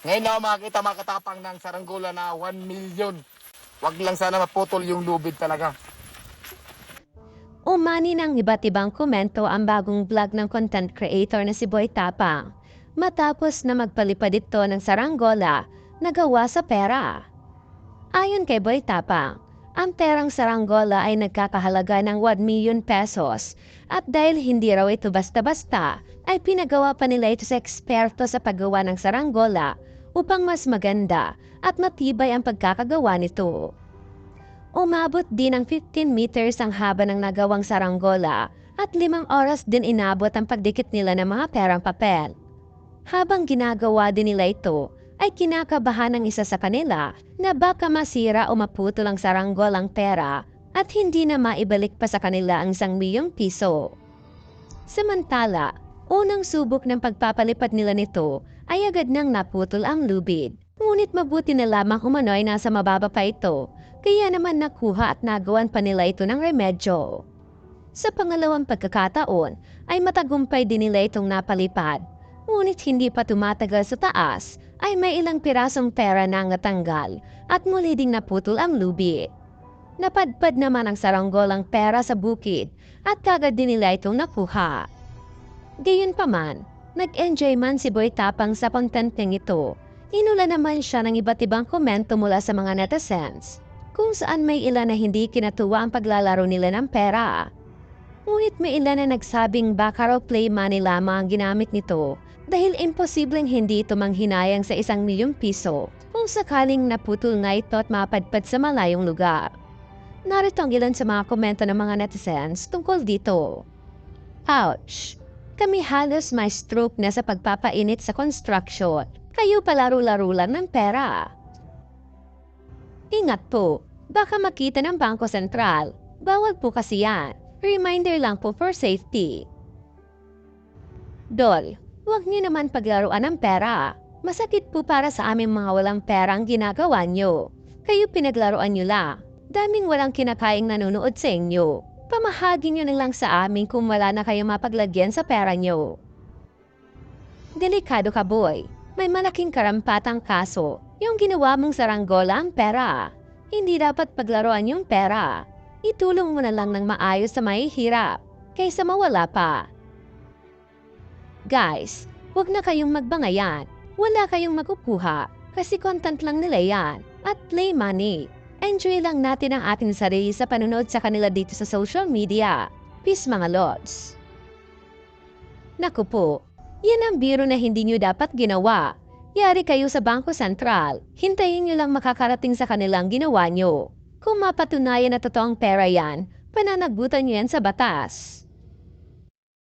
Ngayon na ako makakita mga katapang ng saranggola na 1 million. Wag lang sana maputol yung lubid talaga. Umani ng iba't ibang komento ang bagong vlog ng content creator na si Boy Tapang. Matapos na magpalipad ito ng saranggola na gawa sa pera. Ayon kay Boy Tapang, ang perang saranggola ay nagkakahalaga ng 1 million pesos at dahil hindi raw ito basta-basta, ay pinagawa pa nila ito sa eksperto sa paggawa ng saranggola upang mas maganda at matibay ang pagkakagawa nito. Umabot din ng 15 meters ang haba ng nagawang saranggola at limang oras din inabot ang pagdikit nila ng mga perang papel. Habang ginagawa din nila ito, ay kinakabahan ng isa sa kanila na baka masira o maputol ang saranggolang pera at hindi na maibalik pa sa kanila ang isang milyong piso. Samantala, unang subok ng pagpapalipad nila nito ay agad nang naputol ang lubid. Ngunit mabuti na lamang umano'y nasa mababa pa ito, kaya naman nakuha at nagawan pa nila ito ng remedyo. Sa pangalawang pagkakataon ay matagumpay din nila itong napalipad, ngunit hindi pa tumatagal sa taas ay may ilang pirasong pera na natanggal at muli ding naputol ang lubid. Napadpad naman ang saranggolang pera sa bukid at kagad din nila itong nakuha. Gayunpaman, nag-enjoy man si Boy Tapang sa kontenteng ito. Inula naman siya ng iba't ibang komento mula sa mga netizens, kung saan may ilan na hindi kinatuwa ang paglalaro nila ng pera. Ngunit may ilan na nagsabing baka raw play money lamang ang ginamit nito dahil imposibleng hindi ito manghinayang sa isang milyong piso kung sakaling naputol na ito at mapadpad sa malayong lugar. Narito ang ilan sa mga komento ng mga netizens tungkol dito. Ouch! Kami halos may stroke na sa pagpapainit sa construction. Kayo palaro-laro lang ng pera. Ingat po, baka makita ng Bangko Sentral. Bawal po kasi yan. Reminder lang po for safety. Dol, huwag niyo naman paglaruan ng pera. Masakit po para sa aming mga walang pera ang ginagawa niyo. Kayo pinaglaruan niyo lang. Daming walang kinakaing nanonood sa inyo. Pamahagi niyo na lang sa amin kung wala na kayo mapaglagyan sa pera niyo. Delikado ka boy. May malaking karampatang kaso. Yung ginawa mong saranggola ang pera. Hindi dapat paglaruan yung pera. Itulong mo na lang ng maayos sa may hirap. Kaysa mawala pa. Guys, huwag na kayong magbangayan. Wala kayong makukuha. Kasi content lang nila yan. At play money. Enjoy lang natin ang ating sarili sa panonood sa kanila dito sa social media. Peace mga lods. Naku po, yan ang biro na hindi nyo dapat ginawa. Yari kayo sa Bangko Sentral, hintayin nyo lang makakarating sa kanilang ginawa nyo. Kung mapatunayan na totoong pera yan, pananagutan nyo yan sa batas.